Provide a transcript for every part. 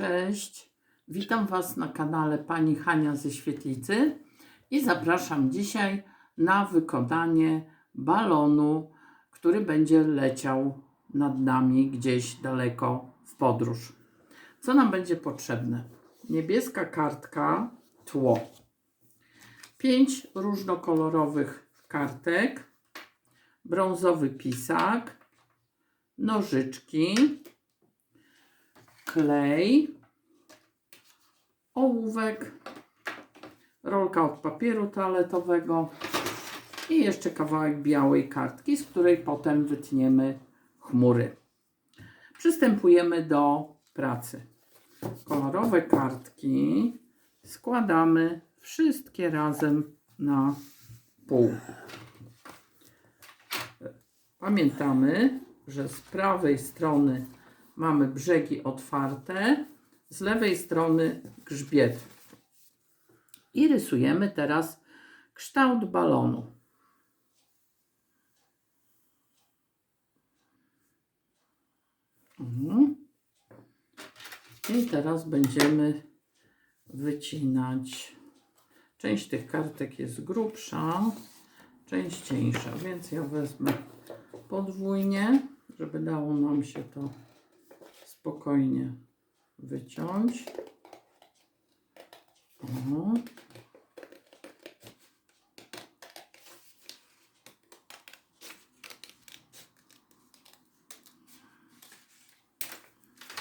Cześć, witam Was na kanale Pani Hania ze Świetlicy i zapraszam dzisiaj na wykonanie balonu, który będzie leciał nad nami gdzieś daleko w podróż. Co nam będzie potrzebne? Niebieska kartka, tło, pięć różnokolorowych kartek, brązowy pisak, nożyczki, klej, ołówek, rolka od papieru toaletowego i jeszcze kawałek białej kartki, z której potem wytniemy chmury. Przystępujemy do pracy. Kolorowe kartki składamy wszystkie razem na pół. Pamiętamy, że z prawej strony mamy brzegi otwarte, z lewej strony grzbiet. I rysujemy teraz kształt balonu. Mhm. I teraz będziemy wycinać. Część tych kartek jest grubsza, część cieńsza, więc ja wezmę podwójnie, żeby dało nam się to spokojnie wyciąć. O.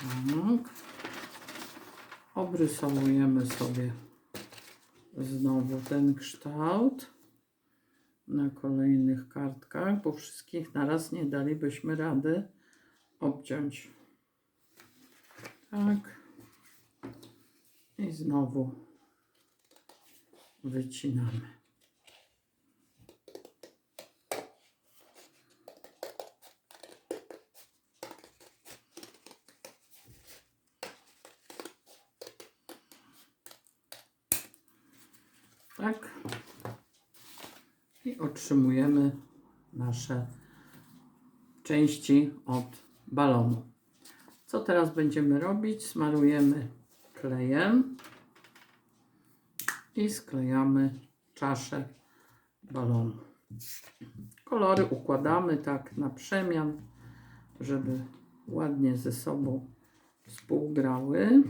Tak. Obrysowujemy sobie znowu ten kształt na kolejnych kartkach, bo wszystkich naraz nie dalibyśmy rady obciąć. Tak. I znowu wycinamy. Tak. I otrzymujemy nasze części od balonu. Co teraz będziemy robić? Smarujemy klejem i sklejamy czaszę balonu. Kolory układamy tak na przemian, żeby ładnie ze sobą współgrały.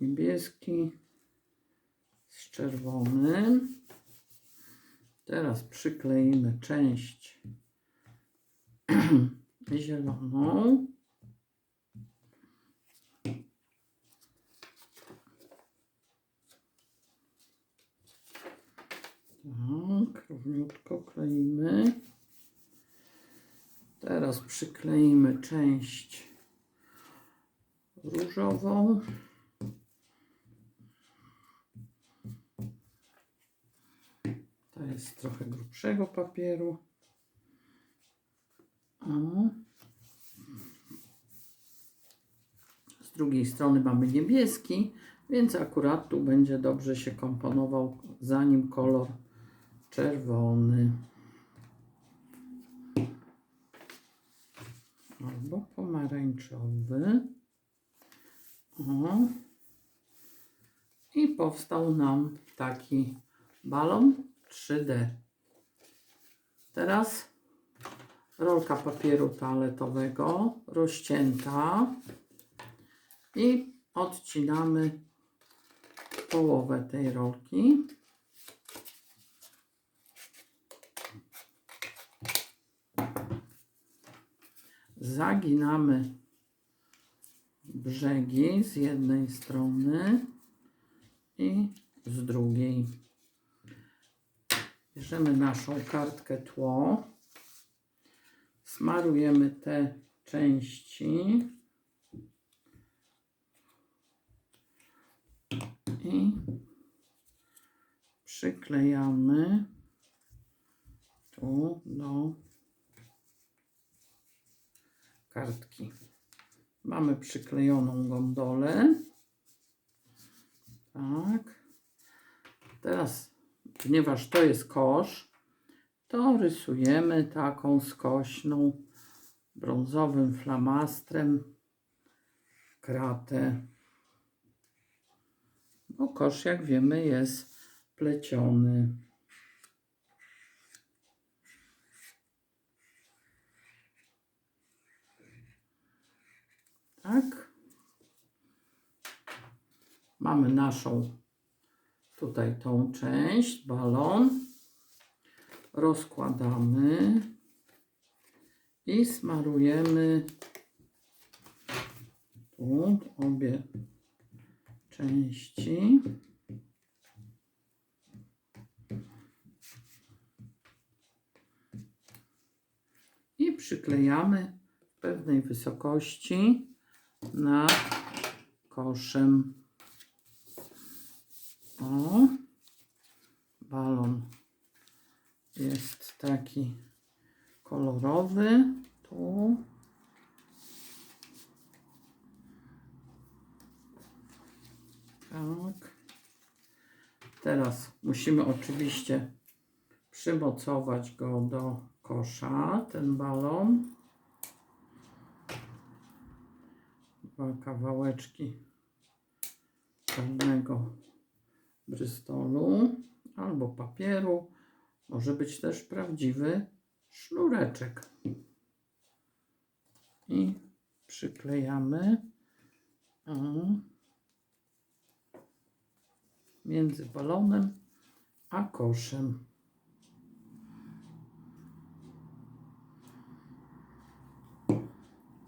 Niebieski z czerwonym. Teraz przykleimy część zieloną. Tak, równiutko kleimy. Teraz przykleimy część różową. To jest trochę grubszego papieru. O. Z drugiej strony mamy niebieski, więc akurat tu będzie dobrze się komponował za nim kolor czerwony. Albo pomarańczowy. O. I powstał nam taki balon 3D. Teraz rolka papieru toaletowego rozcięta i odcinamy połowę tej rolki. Zaginamy brzegi z jednej strony i z drugiej. Bierzemy naszą kartkę tło, smarujemy te części i przyklejamy tu do kartki. Mamy przyklejoną gondolę. Tak. Teraz, ponieważ to jest kosz, to rysujemy taką skośną brązowym flamastrem kratę. Bo kosz, jak wiemy, jest pleciony. Tak. Mamy naszą tutaj tą część, balon. Rozkładamy i smarujemy tu obie części. I przyklejamy w pewnej wysokości nad koszem. O, balon jest taki kolorowy. Tu. Tak. Teraz musimy oczywiście przymocować go do kosza, ten balon. Kawałeczki czarnego brystolu albo papieru. Może być też prawdziwy sznureczek. I przyklejamy między balonem a koszem.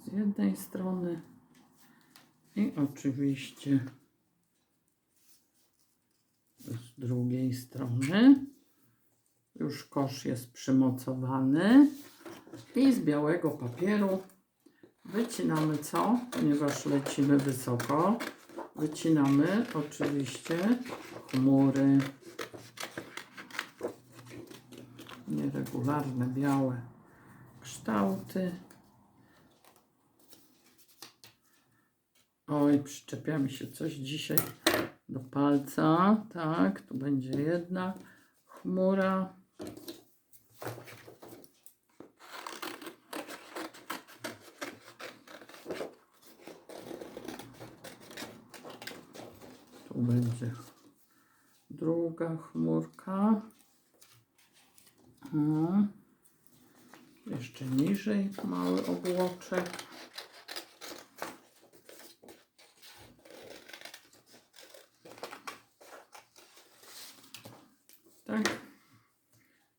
Z jednej strony i oczywiście z drugiej strony. Już kosz jest przymocowany i z białego papieru wycinamy co? Ponieważ lecimy wysoko, wycinamy oczywiście chmury. Nieregularne białe kształty. Oj, przyczepia mi się coś dzisiaj do palca. Tak, tu będzie jedna chmura. Tu będzie druga chmurka. O. Jeszcze niżej mały obłoczek. Tak.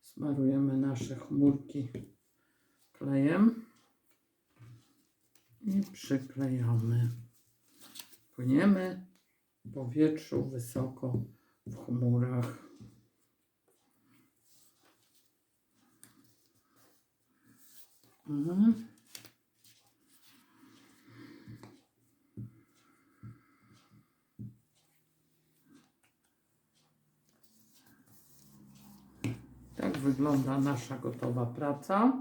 Smarujemy nasze chmurki klejem i przyklejamy. Płyniemy w powietrzu wysoko w chmurach. Mhm. Tak wygląda nasza gotowa praca.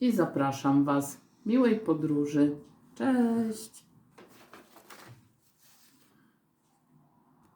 I zapraszam Was. Miłej podróży. Cześć!